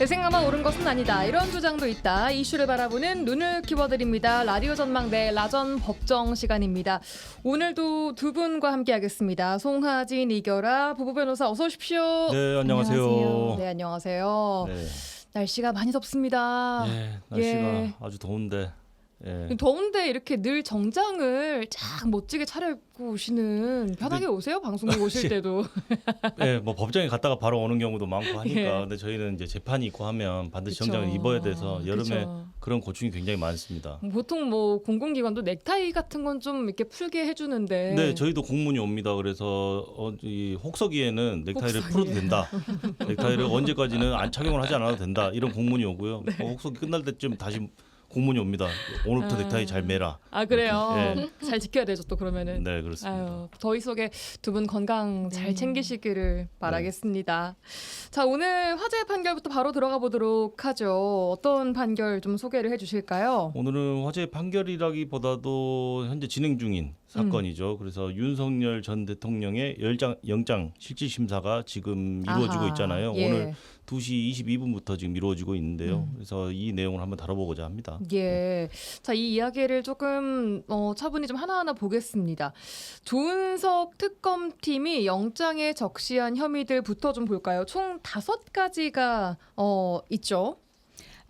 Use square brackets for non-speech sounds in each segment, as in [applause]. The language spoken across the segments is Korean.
내 생각만 옳은 것은 아니다. 이런 주장도 있다. 이슈를 바라보는 눈을 키워드립니다. 라디오 전망대 라전 법정 시간입니다. 오늘도 두 분과 함께하겠습니다. 송하진, 이결아 부부 변호사 어서 오십시오. 네, 안녕하세요. 안녕하세요. 네, 안녕하세요. 네, 날씨가 많이 덥습니다. 예, 날씨가 예. 아주 더운데. 예. 더운데 이렇게 늘 정장을 쫙 멋지게 차려입고 오시는 편하게 오세요 방송국 [laughs] 오실 때도 예, 뭐 법정에 갔다가 바로 오는 경우도 많고 하니까. 예. 근데 저희는 이제 재판이 있고 하면 반드시 그쵸. 정장을 입어야 돼서 여름에 그쵸. 그런 고충이 굉장히 많습니다. 보통 뭐 공공기관도 넥타이 같은 건 좀 이렇게 풀게 해주는데 네, 저희도 공문이 옵니다. 그래서 어, 이 혹서기에는 넥타이를 혹서기에. 풀어도 된다. [laughs] 넥타이를 언제까지는 안 착용을 하지 않아도 된다. 이런 공문이 오고요. 네. 어, 혹서기 끝날 때쯤 다시 공문이 옵니다. 오늘부터 아. 넥타이 잘 매라. 아 그래요 예. [laughs] 잘 지켜야 되죠 또 그러면은 네, 그렇습니다. 아유 더위 속에 두 분 건강 잘 네. 챙기시기를 바라겠습니다. 자 오늘 화재 판결부터 바로 들어가 보도록 하죠. 어떤 판결 좀 소개를 해주실까요? 오늘은 화재 판결이라기보다도 현재 진행 중인 사건이죠. 그래서 윤석열 전 대통령의 열장, 영장 실질 심사가 지금 이루어지고 아하, 있잖아요. 예. 오늘 2시 22분부터 지금 이루어지고 있는데요. 음. 그래서 이 내용을 한번 다뤄보고자 합니다. 예. 자, 이 이야기를 조금 어, 차분히 좀 하나하나 보겠습니다. 조은석 특검팀이 영장에 적시한 혐의들부터 좀 볼까요? 총 다섯 가지가 어, 있죠.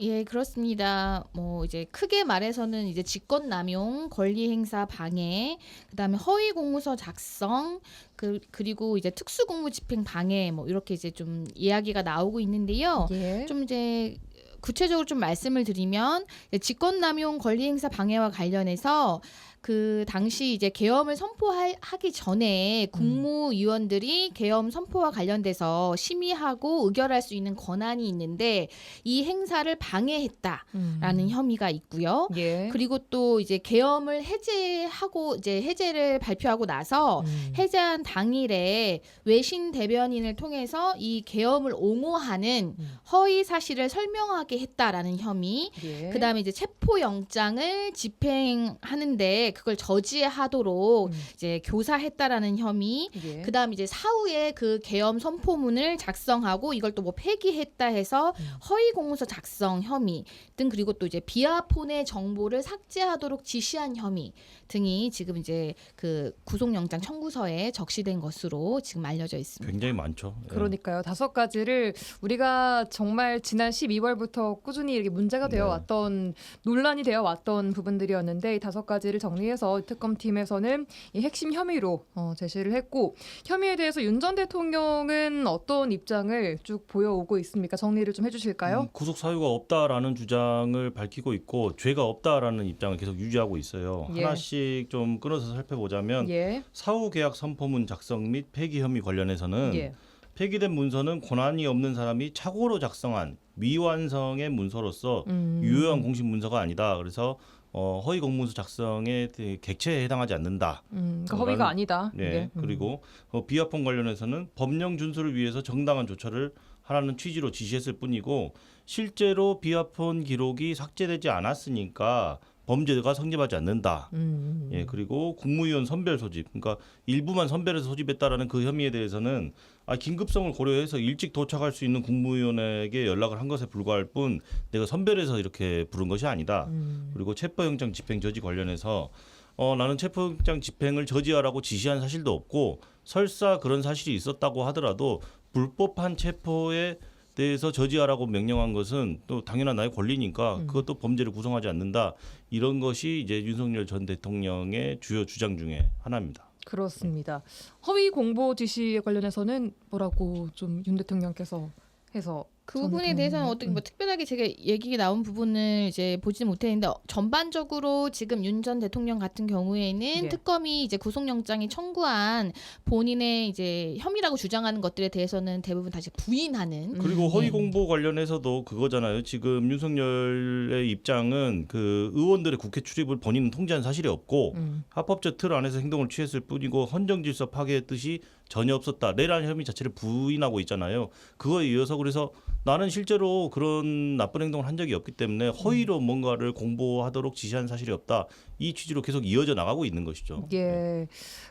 예, 그렇습니다. 뭐 이제 크게 말해서는 이제 직권 남용, 권리 행사 방해, 그다음에 허위 공문서 작성, 그 그리고 이제 특수 공무 집행 방해 뭐 이렇게 이제 좀 이야기가 나오고 있는데요. 예. 좀 이제 구체적으로 좀 말씀을 드리면 직권 남용 권리 행사 방해와 관련해서 그 당시 이제 계엄을 선포하기 전에 국무위원들이 계엄 선포와 관련돼서 심의하고 의결할 수 있는 권한이 있는데 이 행사를 방해했다라는 음. 혐의가 있고요. 예. 그리고 또 이제 계엄을 해제하고 이제 해제를 발표하고 나서 음. 해제한 당일에 외신 대변인을 통해서 이 계엄을 옹호하는 음. 허위 사실을 설명하게 했다라는 혐의. 예. 그다음에 이제 체포 영장을 집행하는데 그걸 저지하도록 음. 이제 교사했다라는 혐의. 예. 그다음 이제 사후에 그 계엄 선포문을 작성하고 이걸 또 뭐 폐기했다 해서 음. 허위 공문서 작성 혐의 등 그리고 또 이제 비아폰의 정보를 삭제하도록 지시한 혐의 등이 지금 이제 그 구속영장 청구서에 적시된 것으로 지금 알려져 있습니다. 굉장히 많죠. 예. 그러니까요. 다섯 가지를 우리가 정말 지난 12월부터 꾸준히 이렇게 문제가 되어 네. 왔던 논란이 되어 왔던 부분들이었는데 이 다섯 가지를 정리 해서 특검팀에서는 이 핵심 혐의로 어, 제시를 했고 혐의에 대해서 윤 전 대통령은 어떤 입장을 쭉 보여오고 있습니까? 정리를 좀 해주실까요? 음, 구속 사유가 없다라는 주장을 밝히고 있고 죄가 없다라는 입장을 계속 유지하고 있어요. 예. 하나씩 좀 끊어서 살펴보자면 예, 사후 계약 선포문 작성 및 폐기 혐의 관련해서는 예, 폐기된 문서는 권한이 없는 사람이 착오로 작성한 미완성의 문서로서 음. 유효한 공식 문서가 아니다. 그래서 어, 허위 공문서 작성의 그 객체에 해당하지 않는다. 음, 그러니까 허위가 라는- 아니다. 네. 이게. 음. 그리고 어, 비합헌 관련해서는 법령 준수를 위해서 정당한 조처를 하라는 취지로 지시했을 뿐이고 실제로 비합헌 기록이 삭제되지 않았으니까 범죄가 성립하지 않는다. 음, 음. 예, 그리고 국무위원 선별 소집, 그러니까 일부만 선별해서 소집했다라는 그 혐의에 대해서는 아, 긴급성을 고려해서 일찍 도착할 수 있는 국무위원에게 연락을 한 것에 불과할 뿐 내가 선별해서 이렇게 부른 것이 아니다. 음. 그리고 체포영장 집행 저지 관련해서 어, 나는 체포영장 집행을 저지하라고 지시한 사실도 없고 설사 그런 사실이 있었다고 하더라도 불법한 체포에 대해서 저지하라고 명령한 것은 또 당연한 나의 권리니까 음. 그것도 범죄를 구성하지 않는다. 이런 것이 이제 윤석열 전 대통령의 주요 주장 중에 하나입니다. 그렇습니다. 허위 공보 지시에 관련해서는 뭐라고 좀 윤 대통령께서 해서 그 부분에 좀, 대해서는 어떻게 뭐 음. 특별하게 제가 얘기 나온 부분을 이제 보지는 못했는데 어, 전반적으로 지금 윤 전 대통령 같은 경우에는 예. 특검이 이제 구속영장이 청구한 본인의 이제 혐의라고 주장하는 것들에 대해서는 대부분 다시 부인하는 그리고 음. 허위 예. 공보 관련해서도 그거잖아요. 지금 윤석열의 입장은 그 의원들의 국회 출입을 본인은 통제한 사실이 없고 음. 합법적 틀 안에서 행동을 취했을 뿐이고 헌정 질서 파괴의 뜻이 전혀 없었다. 내란 혐의 자체를 부인하고 있잖아요. 그거에 이어서 그래서 나는 실제로 그런 나쁜 행동을 한 적이 없기 때문에 허위로 뭔가를 공보하도록 지시한 사실이 없다. 이 취지로 계속 이어져 나가고 있는 것이죠. 예.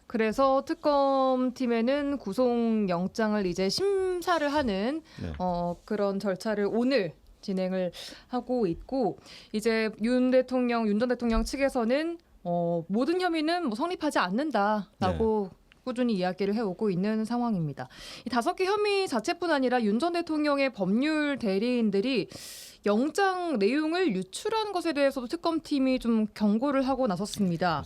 그래서 특검 팀에는 구속 영장을 이제 심사를 하는 네. 어, 그런 절차를 오늘 진행을 하고 있고 이제 윤 대통령 윤 전 대통령 측에서는 어, 모든 혐의는 뭐 성립하지 않는다라고 꾸준히 이야기를 해오고 있는 상황입니다. 이 다섯 개 혐의 자체뿐 아니라 윤 전 대통령의 법률 대리인들이 영장 내용을 유출한 것에 대해서도 특검팀이 좀 경고를 하고 나섰습니다.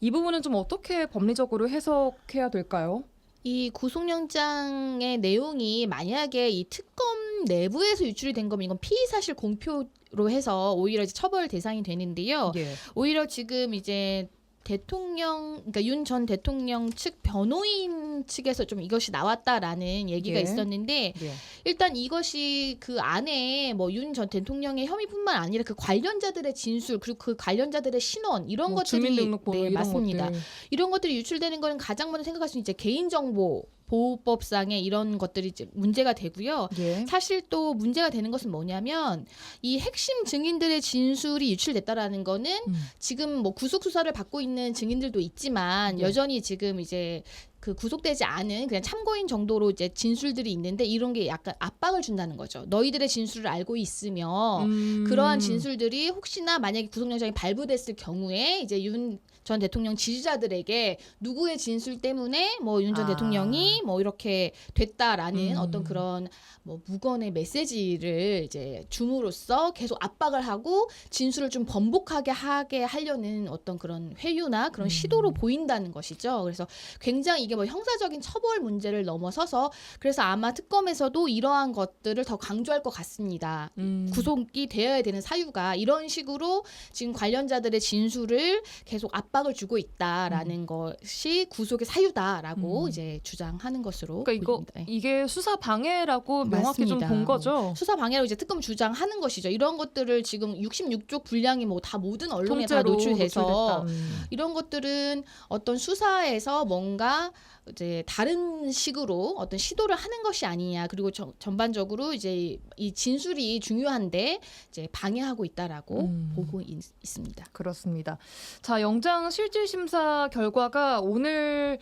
이 부분은 좀 어떻게 법리적으로 해석해야 될까요? 이 구속영장의 내용이 만약에 이 특검 내부에서 유출이 된 거면 이건 피의 사실 공표 로 해서 오히려 이제 처벌 대상이 되는데요. 예. 오히려 지금 이제 대통령 그러니까 윤 전 대통령 측 변호인 측에서 좀 이것이 나왔다라는 얘기가 예. 있었는데 예. 일단 이것이 그 안에 뭐 윤 전 대통령의 혐의뿐만 아니라 그 관련자들의 진술 그리고 그 관련자들의 신원 이런 뭐 것들이 네, 이런 맞습니다. 것들. 이런 것들이 유출되는 거는 가장 먼저 생각할 수 있는 이제 개인 정보 보호법상의 이런 것들이 문제가 되고요. 예. 사실 또 문제가 되는 것은 뭐냐면 이 핵심 증인들의 진술이 유출됐다라는 거는 음. 지금 뭐 구속 수사를 받고 있는 증인들도 있지만 네. 여전히 지금 이제 그 구속되지 않은 그냥 참고인 정도로 이제 진술들이 있는데 이런 게 약간 압박을 준다는 거죠. 너희들의 진술을 알고 있으며 음. 그러한 진술들이 혹시나 만약에 구속영장이 발부됐을 경우에 이제 윤 전 대통령 지지자들에게 누구의 진술 때문에 뭐 윤 전 아. 대통령이 뭐 이렇게 됐다라는 음. 어떤 그런 뭐 무건의 메시지를 이제 줌으로써 계속 압박을 하고 진술을 좀 번복하게 하게 하려는 어떤 그런 회유나 그런 음. 시도로 보인다는 것이죠. 그래서 굉장히 이게 뭐 형사적인 처벌 문제를 넘어서서 그래서 아마 특검에서도 이러한 것들을 더 강조할 것 같습니다. 음. 구속이 되어야 되는 사유가 이런 식으로 지금 관련자들의 진술을 계속 압박 을 주고 있다라는 것이 구속의 사유다라고 음. 이제 주장하는 것으로 그러니까 이거 보입니다. 네. 이게 수사 방해라고 명확히 좀. 본 거죠. 수사 방해로 이제 특검 주장하는 것이죠. 이런 것들을 지금 66쪽 분량이 뭐 다 모든 언론에 다 노출돼서. 음. 이런 것들은 어떤 수사에서 뭔가 이제 다른 식으로 어떤 시도를 하는 것이 아니냐 그리고 저- 전반적으로 이제 이 진술이 중요한데 이제 방해하고 있다라고 음. 보고 있, 있습니다. 그렇습니다. 자 영장 실질 심사 결과가 오늘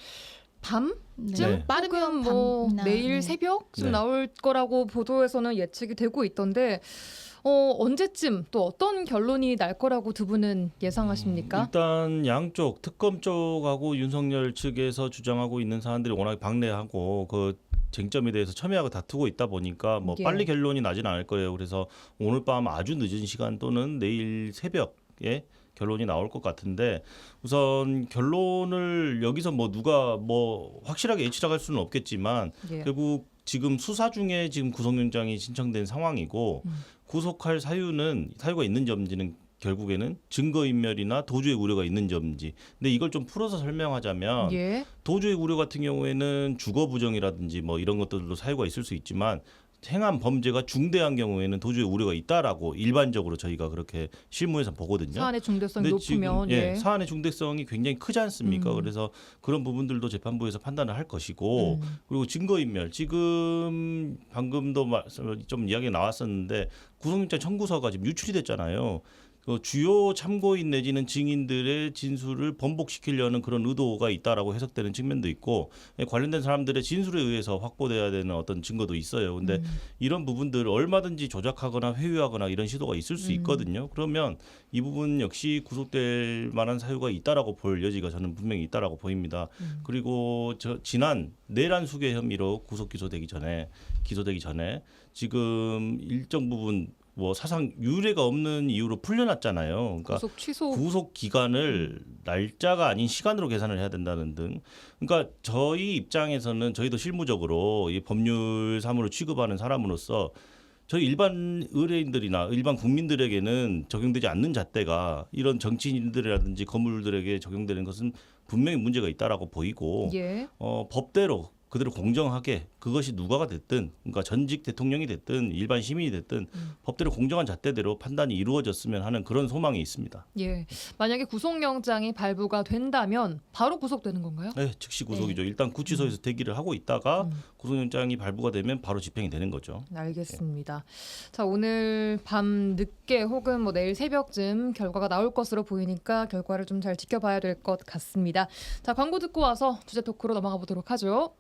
밤 네. 네. 빠르면 뭐 밤이나, 내일 네. 새벽쯤 네. 나올 거라고 보도에서는 예측이 되고 있던데 어, 언제쯤 또 어떤 결론이 날 거라고 두 분은 예상하십니까? 일단 양쪽 특검 쪽하고 윤석열 측에서 주장하고 있는 사안들이 워낙 방대하고 그 쟁점에 대해서 첨예하게 다투고 있다 보니까 뭐 예. 빨리 결론이 나진 않을 거예요. 그래서 오늘 밤 아주 늦은 시간 또는 내일 새벽에 결론이 나올 것 같은데 우선 결론을 여기서 뭐 누가 뭐 확실하게 예측할 수는 없겠지만 예. 결국 지금 수사 중에 지금 구속영장이 신청된 상황이고 음. 구속할 사유는 사유가 있는 점지는 결국에는 증거인멸이나 도주의 우려가 있는 점지. 근데 이걸 좀 풀어서 설명하자면 예. 도주의 우려 같은 경우에는 주거 부정이라든지 뭐 이런 것들도 사유가 있을 수 있지만 행한 범죄가 중대한 경우에는 도주의 우려가 있다라고 일반적으로 저희가 그렇게 실무에서 보거든요. 사안의 중대성이 근데 지금 높으면 예, 예. 사안의 중대성이 굉장히 크지 않습니까? 음. 그래서 그런 부분들도 재판부에서 판단을 할 것이고 음. 그리고 증거인멸 지금 방금도 말씀 좀 이야기 나왔었는데 구속영장 청구서가 지금 유출이 됐잖아요. 그 주요 참고인 내지는 증인들의 진술을 번복시키려는 그런 의도가 있다라고 해석되는 측면도 있고 예, 관련된 사람들의 진술에 의해서 확보돼야 되는 어떤 증거도 있어요. 근데 음. 이런 부분들을 얼마든지 조작하거나 회유하거나 이런 시도가 있을 수 음. 있거든요. 그러면 이 부분 역시 구속될 만한 사유가 있다라고 볼 여지가 저는 분명히 있다라고 보입니다. 음. 그리고 저 지난 내란 수괴 혐의로 구속 기소되기 전에 기소되기 전에 지금 일정 부분 뭐 사상 유례가 없는 이유로 풀려났잖아요. 그러니까 구속 취소 구속 기간을 날짜가 아닌 시간으로 계산을 해야 된다는 등. 그러니까 저희 입장에서는 저희도 실무적으로 이 법률 사무를 취급하는 사람으로서 저희 일반 의뢰인들이나 일반 국민들에게는 적용되지 않는 잣대가 이런 정치인들이라든지 건물들에게 적용되는 것은 분명히 문제가 있다라고 보이고 예. 어, 법대로 그대로 공정하게 그것이 누가가 됐든 그러니까 전직 대통령이 됐든 일반 시민이 됐든 음. 법대로 공정한 잣대대로 판단이 이루어졌으면 하는 그런 소망이 있습니다. 예. 만약에 구속영장이 발부가 된다면 바로 구속되는 건가요? 네, 즉시 구속이죠. 일단 구치소에서 대기를 하고 있다가 음. 구속영장이 발부가 되면 바로 집행이 되는 거죠. 알겠습니다. 자 오늘 밤 늦게 혹은 뭐 내일 새벽쯤 결과가 나올 것으로 보이니까 결과를 좀 잘 지켜봐야 될 것 같습니다. 자 광고 듣고 와서 주제 토크로 넘어가 보도록 하죠.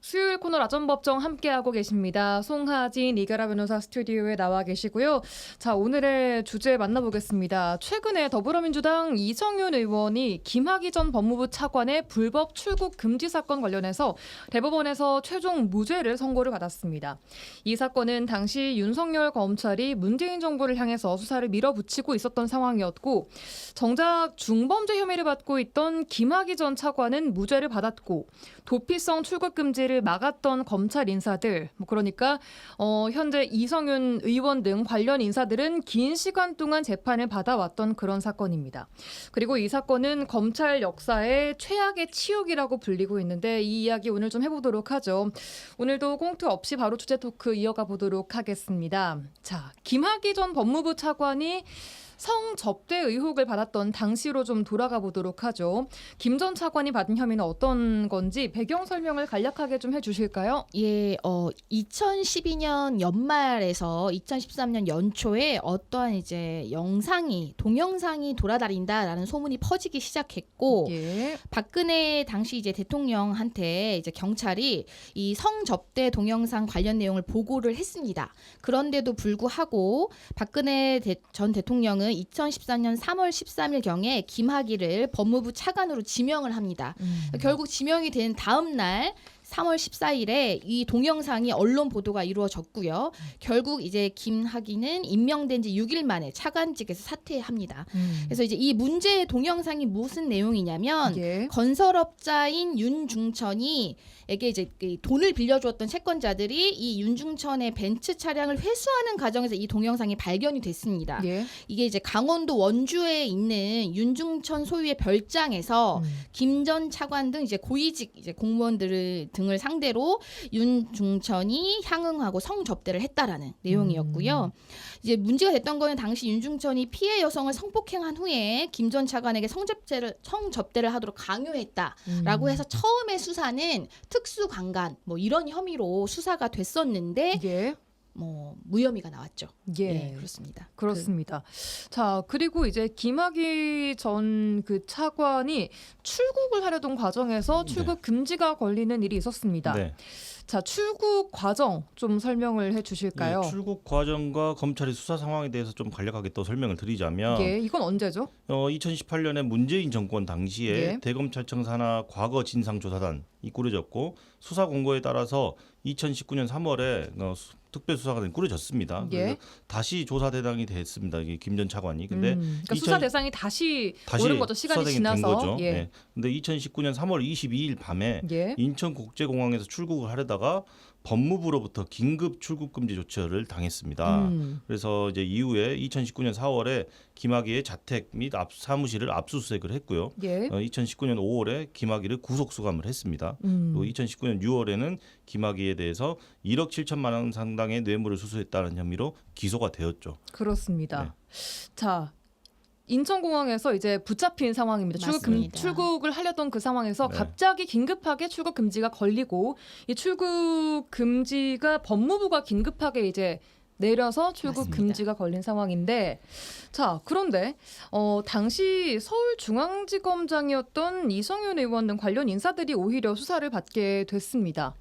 수요일 코너 라전법정 함께하고 계십니다. 송하진 이가라 변호사 스튜디오에 나와 계시고요. 자 오늘의 주제 만나보겠습니다. 최근에 더불어민주당 이성윤 의원이 김학의 전 법무부 차관의 불법 출국 금지 사건 관련해서 대법원에서 최종 무죄를 선고를 받았습니다. 이 사건은 당시 윤석열 검찰이 문재인 정부를 향해서 수사를 밀어붙이고 있었던 상황이었고 정작 중범죄 혐의를 받고 있던 김학의 전 차관은 무죄를 받았고 도피성 출국 금지 를 막았던 검찰 인사들 뭐 그러니까 어, 현재 이성윤 의원 등 관련 인사들은 긴 시간 동안 재판을 받아왔던 그런 사건입니다. 그리고 이 사건은 검찰 역사의 최악의 치욕이라고 불리고 있는데 이 이야기 오늘 좀 해보도록 하죠. 오늘도 꽁트 없이 바로 주제 토크 이어가 보도록 하겠습니다. 자, 김학의 전 법무부 차관이 성접대 의혹을 받았던 당시로 좀 돌아가 보도록 하죠. 김 전 차관이 받은 혐의는 어떤 건지 배경 설명을 간략하게 좀 해주실까요? 예, 어 2012년 연말에서 2013년 연초에 어떠한 이제 영상이 동영상이 돌아다닌다라는 소문이 퍼지기 시작했고 예. 박근혜 당시 이제 대통령한테 이제 경찰이 이 성접대 동영상 관련 내용을 보고를 했습니다. 그런데도 불구하고 박근혜 대- 전 대통령 은 2014년 3월 13일 경에 김학의를 법무부 차관으로 지명을 합니다. 음. 결국 지명이 된 다음 날 3월 14일에 이 동영상이 언론 보도가 이루어졌고요. 결국 이제 김학의는 임명된 지 6일 만에 차관직에서 사퇴합니다. 음. 그래서 이제 이 문제의 동영상이 무슨 내용이냐면 예. 건설업자인 윤중천이 에게 이제 그 돈을 빌려주었던 채권자들이 이 윤중천의 벤츠 차량을 회수하는 과정에서 이 동영상이 발견이 됐습니다. 예. 이게 이제 강원도 원주에 있는 윤중천 소유의 별장에서 음. 김전 차관 등 이제 고위직 이제 공무원들을 등을 상대로 윤중천이 향응하고 성접대를 했다라는 내용이었고요. 이제 문제가 됐던 거는 당시 윤중천이 피해 여성을 성폭행한 후에 김 전 차관에게 성접대를 성접대를 하도록 강요했다라고 음. 해서 처음에 수사는 특수강간 뭐 이런 혐의로 수사가 됐었는데 예. 뭐 무혐의가 나왔죠. 예. 예, 그렇습니다. 그렇습니다. 자, 그리고 이제 김학의 전 그 차관이 출국을 하려던 과정에서 네. 출국 금지가 걸리는 일이 있었습니다. 네. 자, 출국 과정 좀 설명을 해 주실까요? 네, 출국 과정과 검찰의 수사 상황에 대해서 좀 간략하게 또 설명을 드리자면 예, 이건 언제죠? 어, 2018년에 문재인 정권 당시에 예. 대검찰청 산하 과거 진상조사단이 꾸려졌고 수사 공고에 따라서 2019년 3월에 어, 수- 특별수사관이 꾸려졌습니다. 예. 다시 조사 대상이 됐습니다. 이게 김 전 차관이. 근데 음, 그러니까 2000 수사 대상이 다시, 다시 오는 거죠. 시간이 지나서. 된 거죠. 예. 네. 근데 2019년 3월 22일 밤에 예. 인천국제공항에서 출국을 하려다가 법무부로부터 긴급 출국 금지 조처를 당했습니다. 음. 그래서 이제 이후에 2019년 4월에 김학의의 자택 및 앞, 사무실을 압수수색을 했고요. 예. 어, 2019년 5월에 김학의를 구속 수감을 했습니다. 음. 또 2019년 6월에는 김학의에 대해서 1억 7천만 원 상당의 뇌물을 수수했다는 혐의로 기소가 되었죠. 그렇습니다. 네. 자, 인천공항에서 이제 붙잡힌 상황입니다. 출국 금, 맞습니다. 출국을 하려던 그 상황에서 네. 갑자기 긴급하게 출국 금지가 걸리고 이 출국 금지가 법무부가 긴급하게 이제 내려서 출국 맞습니다. 금지가 걸린 상황인데 자 그런데 어 당시 서울중앙지검장이었던 이성윤 의원 등 관련 인사들이 오히려 수사를 받게 됐습니다.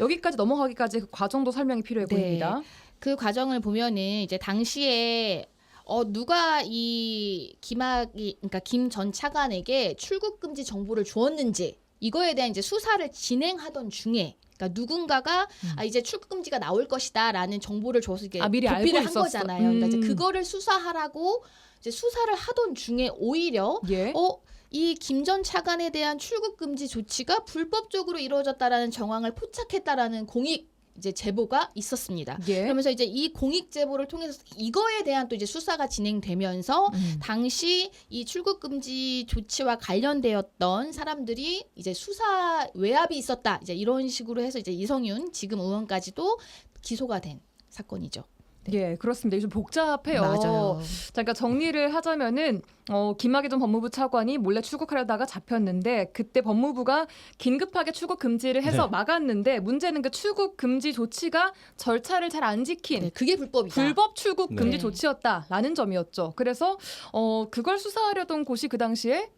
여기까지 넘어가기까지 그 과정도 설명이 필요해 네. 보입니다. 그 과정을 보면은 이제 당시에 어 누가 이 김학이 그러니까 김 전 차관에게 출국 금지 정보를 주었는지 이거에 대한 이제 수사를 진행하던 중에 그러니까 누군가가 음. 아 이제 출국 금지가 나올 것이다라는 정보를 줘서 이게 아, 미리 도피를 알고 한 있었어. 거잖아요. 그러니까 이제 음. 그거를 수사하라고 이제 수사를 하던 중에 오히려 예. 어, 이 김 전 차관에 대한 출국 금지 조치가 불법적으로 이루어졌다라는 정황을 포착했다라는 공익 이제 제보가 있었습니다. 예. 그러면서 이제 이 공익 제보를 통해서 이거에 대한 또 이제 수사가 진행되면서 음. 당시 이 출국 금지 조치와 관련되었던 사람들이 이제 수사 외압이 있었다. 이제 이런 식으로 해서 이제 이성윤 지금 의원까지도 기소가 된 사건이죠. 예, 그렇습니다. 이게 좀 복잡해요. 맞아요. 자, 그러니까 정리를 하자면은 어, 김학의 전 법무부 차관이 몰래 출국하려다가 잡혔는데 그때 법무부가 긴급하게 출국 금지를 해서 네. 막았는데 문제는 그 출국 금지 조치가 절차를 잘 안 지킨 네, 그게 불법이다. 불법 출국 금지 네. 조치였다라는 점이었죠. 그래서 어 그걸 수사하려던 곳이 그 당시에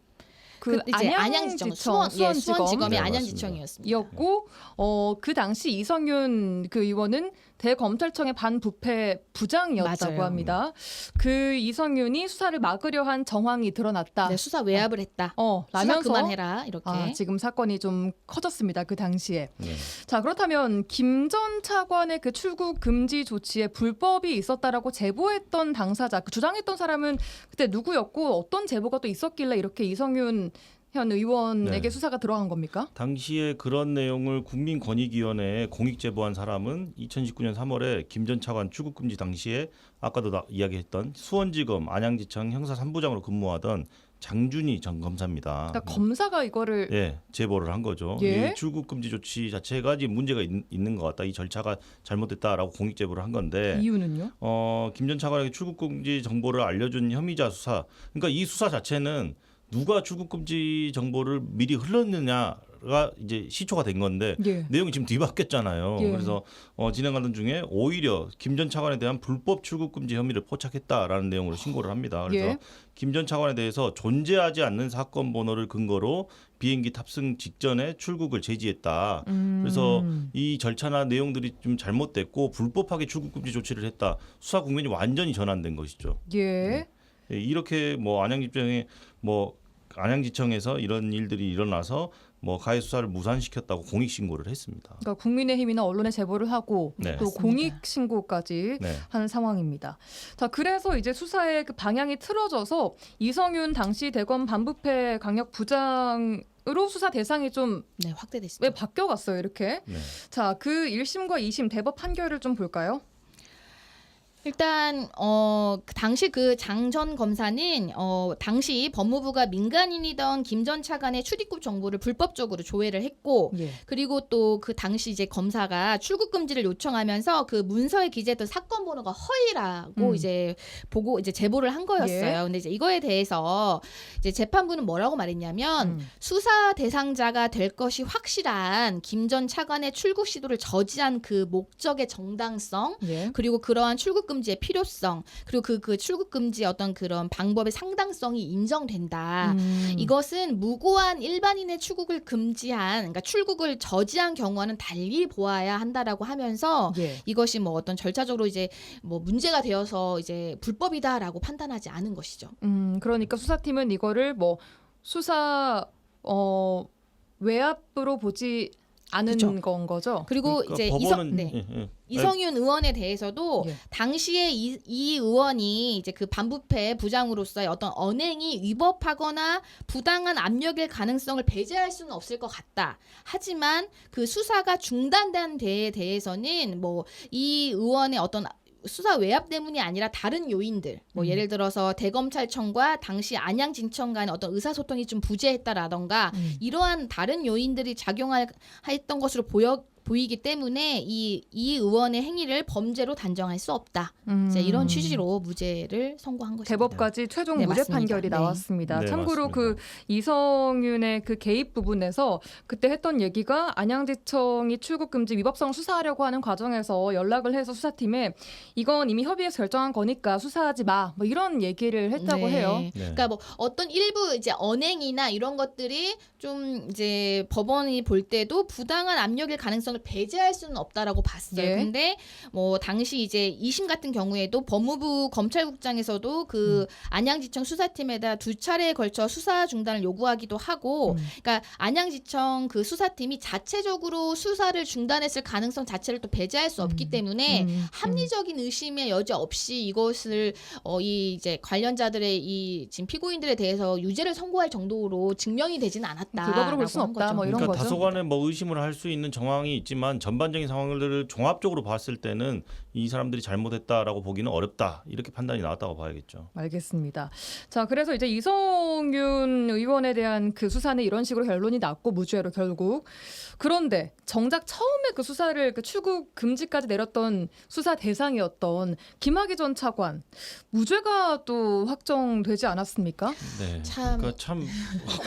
그, 그 이제 안양지청, 수원, 예, 수원지검 수원지검이 네, 안양지청이었습니다. 이었고 어 그 당시 이성윤 그 의원은 대검찰청의 반부패 부장이었다고 맞아요. 합니다. 그 이성윤이 수사를 막으려 한 정황이 드러났다. 네, 수사 외압을 했다. 어, 수사 라면서 그만해라 이렇게. 아, 지금 사건이 좀 커졌습니다. 그 당시에. 네. 자, 그렇다면 김 전 차관의 그 출국 금지 조치에 불법이 있었다라고 제보했던 당사자, 그 주장했던 사람은 그때 누구였고 어떤 제보가 또 있었길래 이렇게 이성윤 현 의원에게 네. 수사가 들어간 겁니까? 당시에 그런 내용을 국민권익위원회에 공익 제보한 사람은 2019년 3월에 김 전 차관 출국 금지 당시에 아까도 나, 이야기했던 수원지검 안양지청 형사 3부장으로 근무하던 장준희 전 검사입니다. 그러니까 검사가 이거를 예, 제보를 한 거죠. 예? 이 출국 금지 조치 자체가 지금 문제가 있, 있는 것 같다. 이 절차가 잘못됐다라고 공익 제보를 한 건데 이유는요? 어, 김 전 차관에게 출국 금지 정보를 알려준 혐의자 수사. 그러니까 이 수사 자체는 누가 출국 금지 정보를 미리 흘렀느냐가 이제 시초가 된 건데 예. 내용이 지금 뒤바뀌었잖아요. 예. 그래서 어, 진행하던 중에 오히려 김 전 차관에 대한 불법 출국 금지 혐의를 포착했다라는 내용으로 신고를 합니다. 그래서 예. 김전 차관에 대해서 존재하지 않는 사건 번호를 근거로 비행기 탑승 직전에 출국을 제지했다. 음. 그래서 이 절차나 내용들이 좀 잘못됐고 불법하게 출국 금지 조치를 했다. 수사 국면이 완전히 전환된 것이죠. 예. 예, 이렇게 뭐 안양지청에 뭐 안양지청에서 이런 일들이 일어나서 뭐 가해 수사를 무산시켰다고 공익 신고를 했습니다. 그러니까 국민의힘이나 언론에 제보를 하고 네. 또 맞습니다. 공익 신고까지 네. 하는 상황입니다. 자, 그래서 이제 수사의 그 방향이 틀어져서 이성윤 당시 대검 반부패 강력 부장 으로 수사 대상이 좀왜 네, 확대됐습니다. 바뀌어갔어요 이렇게? 네. 자, 그 1심과 2심 대법 판결을 좀 볼까요? 일단 어그 당시 그 장 전 검사는 어 당시 법무부가 민간인이던 김 전 차관의 출입국 정보를 불법적으로 조회를 했고 예. 그리고 또 그 당시 이제 검사가 출국 금지를 요청하면서 그 문서에 기재했던 사건 번호가 허위라고 음. 이제 보고 이제 제보를 한 거였어요. 예. 근데 이제 이거에 대해서 이제 재판부는 뭐라고 말했냐면 음. 수사 대상자가 될 것이 확실한 김 전 차관의 출국 시도를 저지한 그 목적의 정당성 예. 그리고 그러한 출국 금지의 필요성 그리고 그, 그 출국 금지의 어떤 그런 방법의 상당성이 인정된다. 음. 이것은 무고한 일반인의 출국을 금지한 그러니까 출국을 저지한 경우와는 달리 보아야 한다라고 하면서 예. 이것이 뭐 어떤 절차적으로 이제 뭐 문제가 되어서 이제 불법이다라고 판단하지 않은 것이죠. 음, 그러니까 수사팀은 이거를 뭐 수사 어 외압으로 보지 않은 그죠. 건 거죠. 그리고 그러니까 이제 법원은 이성 네. 예, 예. 이성윤 의원에 대해서도 예. 당시에 이, 이 의원이 이제 그 반부패 부장으로서의 어떤 언행이 위법하거나 부당한 압력일 가능성을 배제할 수는 없을 것 같다. 하지만 그 수사가 중단된 데에 대해서는 뭐 이 의원의 어떤 수사 외압 때문이 아니라 다른 요인들 뭐 음. 예를 들어서 대검찰청과 당시 안양진청 간의 어떤 의사소통이 좀 부재했다라던가 음. 이러한 다른 요인들이 작용할 했던 것으로 보여 보이기 때문에 이, 이 의원의 행위를 범죄로 단정할 수 없다. 음. 이제 이런 취지로 무죄를 선고한 것입니다. 대법까지 최종 네, 무죄 맞습니다. 판결이 네. 나왔습니다. 네, 참고로 맞습니다. 그 이성윤의 그 개입 부분에서 그때 했던 얘기가 안양지청이 출국 금지 위법성 수사하려고 하는 과정에서 연락을 해서 수사팀에 이건 이미 협의해서 결정한 거니까 수사하지 마. 뭐 이런 얘기를 했다고 네. 해요. 네. 그러니까 뭐 어떤 일부 이제 언행이나 이런 것들이 좀 이제 법원이 볼 때도 부당한 압력일 가능성 을 배제할 수는 없다라고 봤어요. 예. 근데 뭐 당시 이제 이심 같은 경우에도 법무부 검찰국장에서도 그 안양지청 수사팀에다 두 차례에 걸쳐 수사 중단을 요구하기도 하고 음. 그러니까 안양지청 그 수사팀이 자체적으로 수사를 중단했을 가능성 자체를 또 배제할 수 없기 음. 때문에 음, 합리적인 의심의 여지 없이 이것을 어, 이 이제 관련자들의 이 지금 피고인들에 대해서 유죄를 선고할 정도로 증명이 되지는 않았다. 불법으로 볼 수는 없다. 뭐 이런 그러니까 거죠. 다소간에 뭐 의심을 할 수 있는 정황이 있지만 전반적인 상황들을 종합적으로 봤을 때는 이 사람들이 잘못했다라고 보기는 어렵다 이렇게 판단이 나왔다고 봐야겠죠. 알겠습니다. 자, 그래서 이제 이성윤 의원에 대한 그 수사는 이런 식으로 결론이 났고 무죄로 결국. 그런데 정작 처음에 그 수사를 그 출국 금지까지 내렸던 수사 대상이었던 김학의 전 차관 무죄가 또 확정되지 않았습니까? 네. 참- 그러니까 참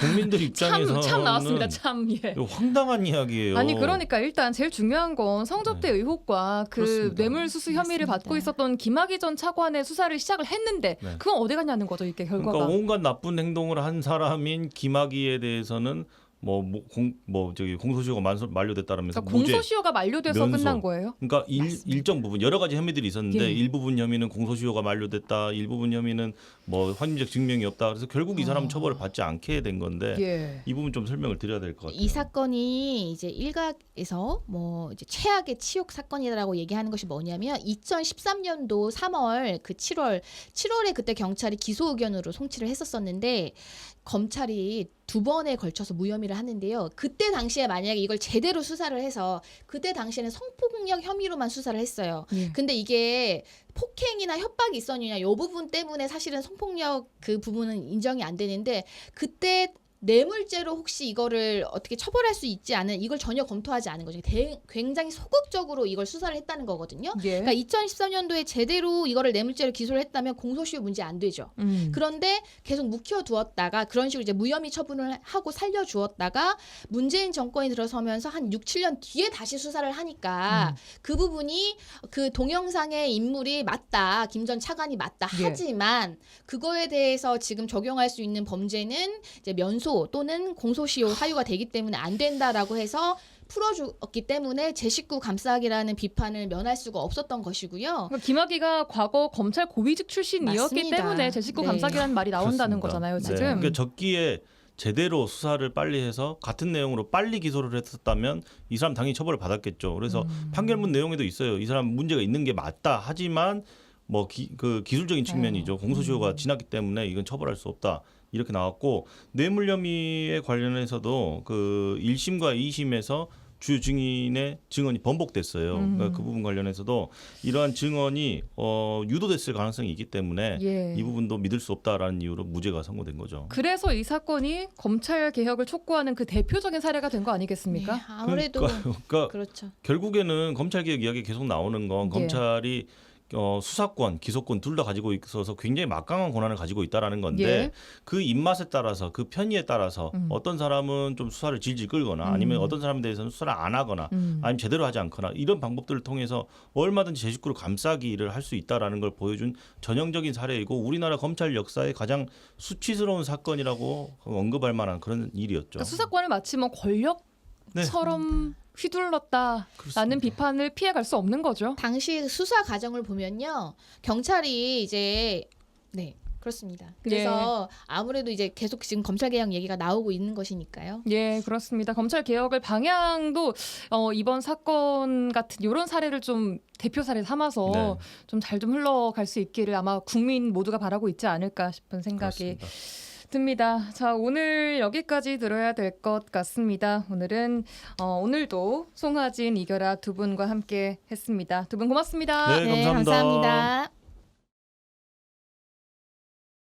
국민들 입장에서는 [laughs] 참, 참 나왔습니다. 참 예. 황당한 이야기예요. 아니 그러니까 일단 제일 중요한 건 성접대 의혹과 그 네. 그렇습니다. 뇌물 수수 혐의를 맞습니다. 받고 있었던 김학의 전 차관의 수사를 시작을 했는데 네. 그건 어디 갔냐는 거죠 이게 결과가. 그러니까 온갖 나쁜 행동을 한 사람인 김학의에 대해서는 뭐공뭐 저기 공소시효가 만소, 만료됐다라면서 그러니까 무죄. 공소시효가 만료돼서 면소. 끝난 거예요. 그러니까 일, 맞습니다. 일정 부분 여러 가지 혐의들이 있었는데 예. 일부분 혐의는 공소시효가 만료됐다, 일부분 혐의는 뭐 환임적 증명이 없다. 그래서 결국 이 사람 은 아. 처벌을 받지 않게 된 건데 예. 이 부분 좀 설명을 드려야 될 것 같아요. 이 사건이 이제 일각에서 뭐 이제 최악의 치욕 사건이라고 얘기하는 것이 뭐냐면 2013년도 3월 그 7월 7월에 그때 경찰이 기소 의견으로 송치를 했었었는데 검찰이 두 번에 걸쳐서 무혐의를 하는데요. 그때 당시에 만약에 이걸 제대로 수사를 해서 그때 당시에는 성폭력 혐의로만 수사를 했어요. 예. 근데 이게 폭행이나 협박이 있었느냐 요 부분 때문에 사실은 성폭력 그 부분은 인정이 안 되는데 그때 뇌물죄로 혹시 이거를 어떻게 처벌할 수 있지 않은 이걸 전혀 검토하지 않은 거죠. 대- 굉장히 소극적으로 이걸 수사를 했다는 거거든요. 예. 그러니까 2013년도에 제대로 이거를 뇌물죄로 기소를 했다면 공소시효 문제 안 되죠. 음. 그런데 계속 묵혀두었다가 그런 식으로 이제 무혐의 처분을 하고 살려주었다가 문재인 정권이 들어서면서 한 6, 7년 뒤에 다시 수사를 하니까 음. 그 부분이 그 동영상의 인물이 맞다. 김 전 차관이 맞다. 예. 하지만 그거에 대해서 지금 적용할 수 있는 범죄는 이제 면소 또는 공소시효 사유가 되기 때문에 안 된다라고 해서 풀어주었기 때문에 제 식구 감싸기라는 비판을 면할 수가 없었던 것이고요. 그러니까 김학의가 과거 검찰 고위직 출신이었기 맞습니다. 때문에 제 식구 네. 감사기라는 말이 나온다는 그렇습니다. 거잖아요 네. 지금. 그러니까 적기에 제대로 수사를 빨리 해서 같은 내용으로 빨리 기소를 했었다면 이 사람 당연히 처벌을 받았겠죠. 그래서 음. 판결문 내용에도 있어요. 이 사람 문제가 있는 게 맞다. 하지만 뭐그 기술적인 측면이죠. 공소시효가 음. 지났기 때문에 이건 처벌할 수 없다. 이렇게 나왔고 뇌물 혐의에 관련해서도 그 1심과 2심에서 주요 증인의 증언이 번복됐어요. 음. 그러니까 그 부분 관련해서도 이러한 증언이 어, 유도됐을 가능성이 있기 때문에 예. 이 부분도 믿을 수 없다라는 이유로 무죄가 선고된 거죠. 그래서 이 사건이 검찰 개혁을 촉구하는 그 대표적인 사례가 된 거 아니겠습니까? 네, 아무래도 그러니까 그렇죠. 결국에는 검찰 개혁 이야기 계속 나오는 건 예. 검찰이 어, 수사권, 기소권 둘 다 가지고 있어서 굉장히 막강한 권한을 가지고 있다라는 건데 예. 그 입맛에 따라서 그 편의에 따라서 음. 어떤 사람은 좀 수사를 질질 끌거나 아니면 음. 어떤 사람에 대해서는 수사를 안 하거나 음. 아니면 제대로 하지 않거나 이런 방법들을 통해서 얼마든지 제 식구를 감싸기를 할 수 있다라는 걸 보여준 전형적인 사례이고 우리나라 검찰 역사의 가장 수치스러운 사건이라고 언급할 만한 그런 일이었죠. 그러니까 수사권을 마치 뭐 권력 처럼 네. 휘둘렀다라는 그렇습니다. 비판을 피해갈 수 없는 거죠. 당시 수사 과정을 보면요. 경찰이 이제 네. 그렇습니다. 그래서 아무래도 이제 계속 지금 검찰 개혁 얘기가 나오고 있는 것이니까요. 예, 그렇습니다. 검찰 개혁을 방향도 어, 이번 사건 같은 이런 사례를 좀 대표 사례 삼아서 네. 좀잘좀 흘러갈 수 있기를 아마 국민 모두가 바라고 있지 않을까 싶은 생각이 그렇습니다. 듭니다. 자, 오늘 여기까지 들어야 될 것 같습니다. 오늘은 어, 오늘도 송하진 이결아 두 분과 함께 했습니다. 두 분 고맙습니다. 네, 감사합니다. 감사합니다.